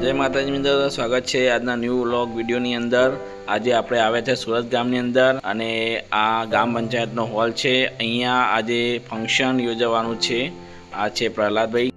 જય માતાજી મિત્રો, સ્વાગત છે આજના ન્યૂ વ્લોગ વિડીયોની અંદર. આજે આપણે આવ્યા છે સુરત ગામની અંદર અને આ ગામ પંચાયતનો હોલ છે. અહીંયા આજે ફંક્શન યોજવાનું છે. આ છે પ્રહલાદભાઈ.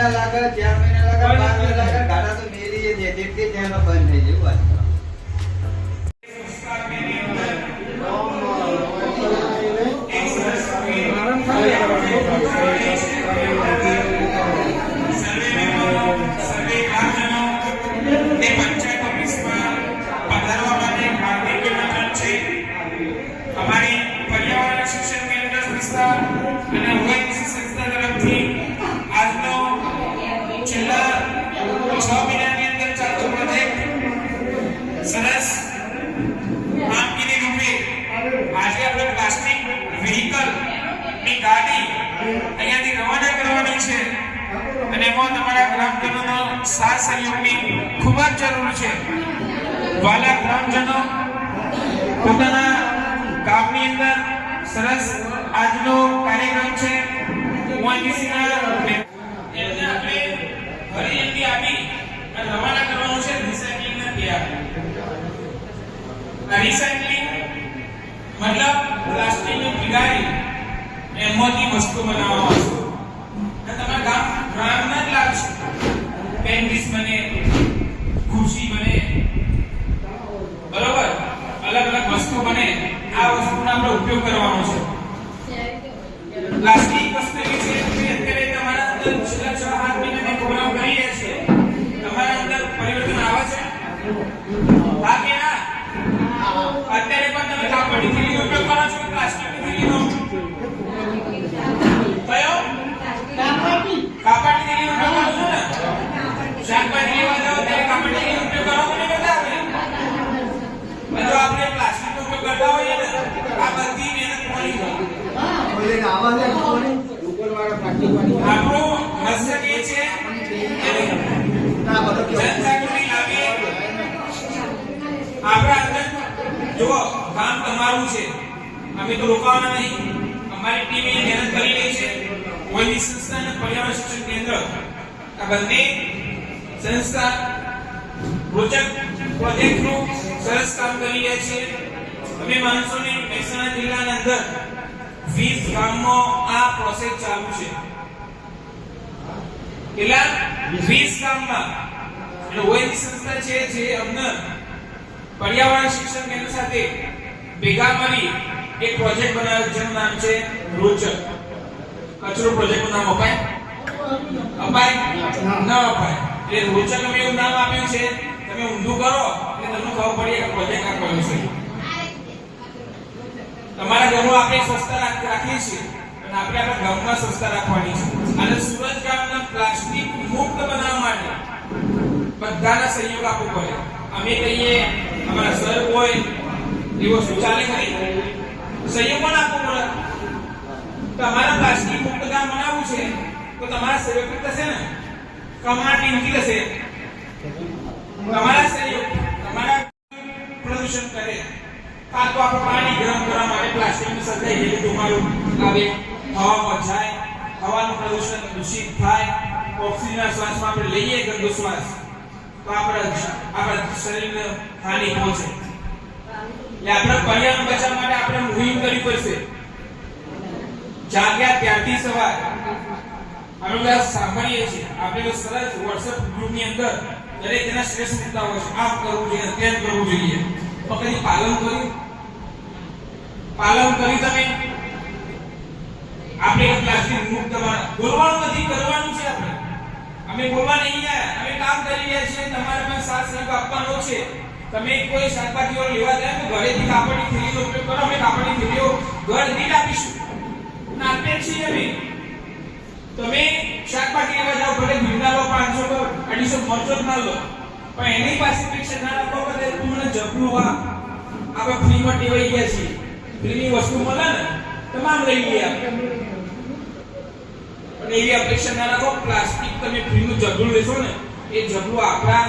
મહિના લાગે ચાર મહિના લાગે પાંચ મહિના લાગે ગાડા તો મેલી જે જેટલી ત્યાં બંધ થઈ જાય વાત અમારી પર્યાવરણ શિક્ષણ કેન્દ્ર સંસ્થા અને ઓએનજીસી સંસ્થા તરફથી છ મહિનાની અંદર ચાલતો પ્રોજેક્ટ સરસ. કામગીરી રૂપે આજે આપણે પ્લાસ્ટિક વ્હીકલ ગાડી અહીંયાથી રવાના કરવાની છે. અને એમાં તમારા ગ્રામજનોનો સાથ સહયોગની ખૂબ જ જરૂર છે. વાલા ગ્રામજનો પોતાના ગામની અંદર સરસ આજનો કાર્યક્રમ છે. હું આપણે એમની આપી અને રવાના કરવાનું છે રિસાયકલિંગના તૈયાર આ રિસાયકલિંગ મતલબ પ્લાસ્ટિકની પીગારી એમાંથી વસ્તુ બનાવવામાં આવશે તમારા ગામ ગ્રામના જ લાગશે પેન્ટિસ બને, ખુરશી બને. બરોબર? અલગ અલગ વસ્તુ બને. આ વસ્તુનો આપણે ઉપયોગ કરવાનો છે. પ્લાસ્ટિક વસ્તુ એવી અત્યારે તમારા અંદર છેલ્લા છ સાત મહિનાથી પ્રોગ્રામ કરી રહ્યા છે તમારા અંદર પરિવર્તન આવે છે હા કે ના અત્યારે પણ તમે કાપડની થેલીનો ઉપયોગ કરો છો કે પ્લાસ્ટિકની થેલીનો કયો કાપડની થેલીનો ઉપયોગ કરો છો ને શાકભાજી લેવા જાઓ ત્યારે કાપડની થેલીનો ઉપયોગ કરો કે નહીં કરતા આપણે જો આપણે પ્લાસ્ટિકનો ઉપયોગ કરતા હોઈએ ને આ બધી મહેનત કોની હોય આપણું મકસદ એ છે કે જનજાગૃતિ લાવીએ સંસ્થા રોચક પ્રોજેક્ટનું સરસ કામ કરી રહ્યા છે અમે માનશો ને મહેસાણા જિલ્લાના અંદર વીસ ગામમાં આ પ્રોસેસ ચાલુ છે. કેટલા 20 ગામમાં એટલે ઓઈલી સંસ્થા છે જે અમને પર્યાવરણ શિક્ષણ કેન્દ્ર સાથે ભેગા મળી એક પ્રોજેક્ટ બનાવ્યો જેનું નામ છે રોચક. કચરો પ્રોજેક્ટનું નામ અપાય? અપાય? ન. અપાય. એટલે રોચક અમે એવું નામ આપ્યું છે તમે ઊંધું કરો એટલે તમને ખબર પડી કે પ્રોજેક્ટ આ છે. તમારા ઘરમાં આપણે સ્વચ્છતા રાખીએ છીએ. અને આપણે આપણા ગામમાં સંસ્થા રાખવાની છે. અને સુરત ગામના પ્લાસ્ટિક મુક્ત બનાવવા માટે બધાના સહયોગ આપવો પડે. અમે કહીએ, અમારા સર હોય, એવો શૌચાલય કરી સહયોગ પણ આપવો પડે. તમારા પ્લાસ્ટિક મુક્ત ગામ બનાવવું છે, તો તમારા સહયોગ થશે ને? કમાના ટીમથી થશે. તમારા સહયોગ, તમારા પ્રદૂષણ કરે. કાં તો આપણે પાણી ગરમ કરવા માટે પ્લાસ્ટિકની સર્જાઈ ગયેલું ધુમાડું આવે હવામાં જાય, હવાનું પ્રદૂષણ દૂષિત થાય ઓક્સિજન શ્વાસમાં આપણે લઈએ ગંદુ શ્વાસ, તો આપણા આપણા શરીરને હાનિ પહોંચે. એટલે આપણે પર્યાવરણ બચાવવા માટે આપણે મુહિમ કરવી પડશે. જાગ્યા ત્યારથી સવાર. અમે બધા સાંભળીએ છીએ. આપણે તો સરસ વોટ્સએપ ગ્રુપની અંદર દરેક એના શ્રેષ્ઠ મુદ્દા હોય છે. આમ કરવું જોઈએ, તેમ કરવું જોઈએ. પણ કદી પાલન કર્યું? પાલન કરી તમે? આપણે પ્લાસ્ટિક મુક્ત બોલવાનું નથી કરવાનું છે આપણે. અમે બોલવા નહીં આવ્યા અમે કામ કરી રહ્યા છીએ, તમારે પણ સાથ સહયોગ આપવાનો છે. તમે કોઈ શાકભાજીઓ લેવા જાય તો ઘરેથી કાપડની થેલીનો ઉપયોગ કરો, અમે કાપડની થેલીઓ ઘર દીઠ આપીશું. આપીએ છીએ અમે. તમે શાકભાજી લેવા જાઓ, ભલે ભીંડા લો, પાંચસો લો, અઢીસો મરચો ના લો. પણ એની પાસે પૈસા ના રાખો કે તમને મને જબલું આપણે ફ્રીમાં ટેવાઈ ગયા છીએ. ફ્રીની વસ્તુ મળે ને, તમામ લઈ લઈએ આપણે. પણ એવી અપેક્ષા ના રાખો પ્લાસ્ટિક તમે ફ્રીનું જબલું લેશો ને, એ જબલું આપણા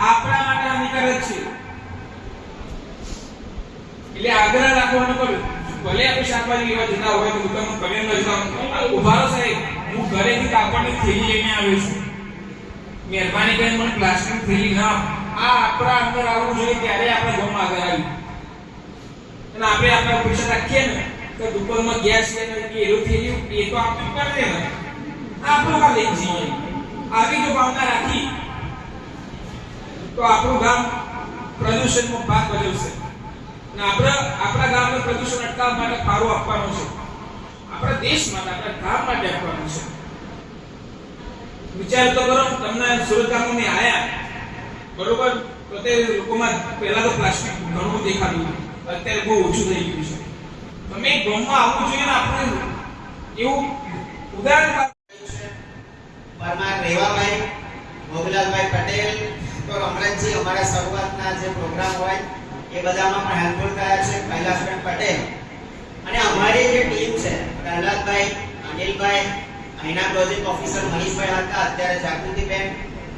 આપણા માટે હાનિકારક છે. એટલે આગ્રહ રાખવાનો કહ્યું ભલે આપણે શાકભાજી લેવા જતા હોય તો તમે કમે ન જતા ઊભા રહો સાહેબ, હું ઘરેથી કાપડની થેલી લઈને આવ્યો છું. મહેરબાની કરીને મને પ્લાસ્ટિક થેલી ના આ આપણા અંદર આવવું જોઈએ ત્યારે આપણે ગામમાં આગળ આવ્યું અને આપણે આપણે પૈસા રાખીએ ને, તો દુકાનમાં ગેસ લઈને એનું થેલી એ તો આપણે કરી ને આપણું કામ લઈ જઈએ આવી જો ભાવના રાખી, તો આપણું ગામ પ્રદૂષણનો ભાગ બદલશે અને આપણા આપણા ગામને પ્રદૂષણ અટકાવવા માટે ફાળો આપવાનો છે. આપણા દેશ માટે, આપણા ગામ માટે આપવાનો છે. વિચાર તો કરો, તમને સુરત ગામની આયા, બરોબર? તો તે લોકોમાં પહેલા તો પ્લાસ્ટિક ઘણું દેખાતું અત્યારે બહુ ઓછું થઈ ગયું છે. તમે ગામમાં આવવું જોઈએ ને આપણે એવું ઉદાહરણ પરમાર રેવાભાઈ, મોગલાલભાઈ પટેલ, તો રમણજી, અમારા શરૂઆતના જે પ્રોગ્રામ હોય, એ બધામાં પણ હેલ્પફુલ થયા છે, કૈલાસબેન પટેલ. અને અમારી જે ટીમ છે, પ્રહલાદભાઈ, અનિલભાઈ, અહીંના પ્રોજેક્ટ ઓફિસર મનીષભાઈ હતા, અત્યારે જાગૃતિબેન,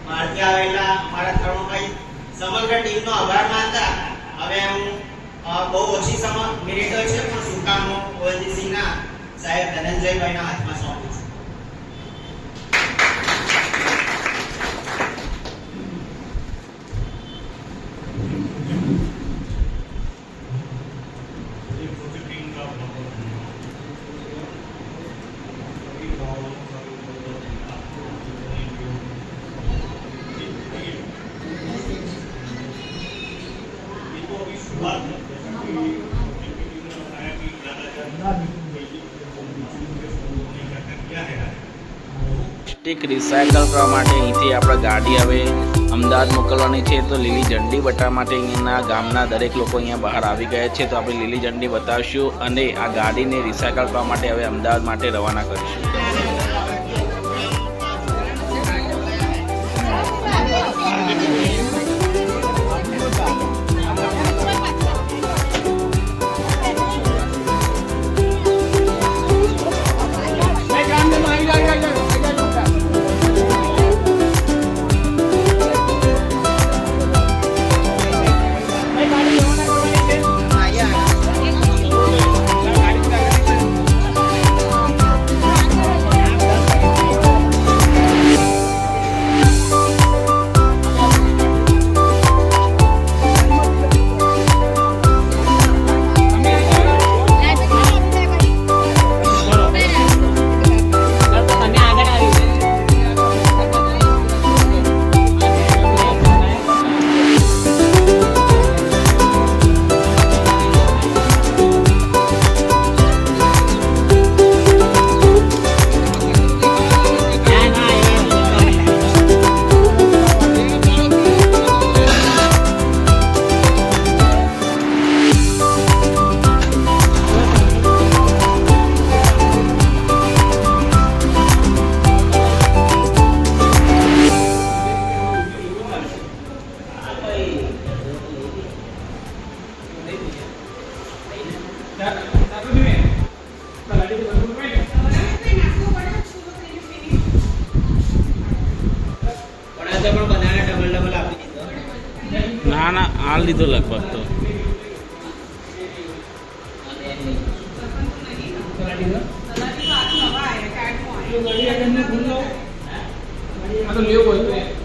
બહારથી આવેલા અમારા તરુણભાઈ. સમગ્ર ટીમનો આભાર માનતા હવે હું બહુ ઓછી સમય, મિનિટો છે, પણ શું કામો ઓએનજીસીના સાહેબ ધનંજયભાઈના હાથમાં સોંપું છું પ્લાસ્ટિક રિસાયકલ કરવા માટે અહીંથી આપણે ગાડી હવે અમદાવાદ મોકલવાની છે. તો લીલી ઝંડી બતાવવા માટે અહીંના ગામના દરેક લોકો અહીંયા બહાર આવી ગયા છે. તો આપણે લીલી ઝંડી બતાવીશું અને આ ગાડીને રિસાયકલ કરવા માટે હવે અમદાવાદ માટે રવાના કરીશું. ના ના હાલ લીધો લગભગ તો. આ તો લેવું હોય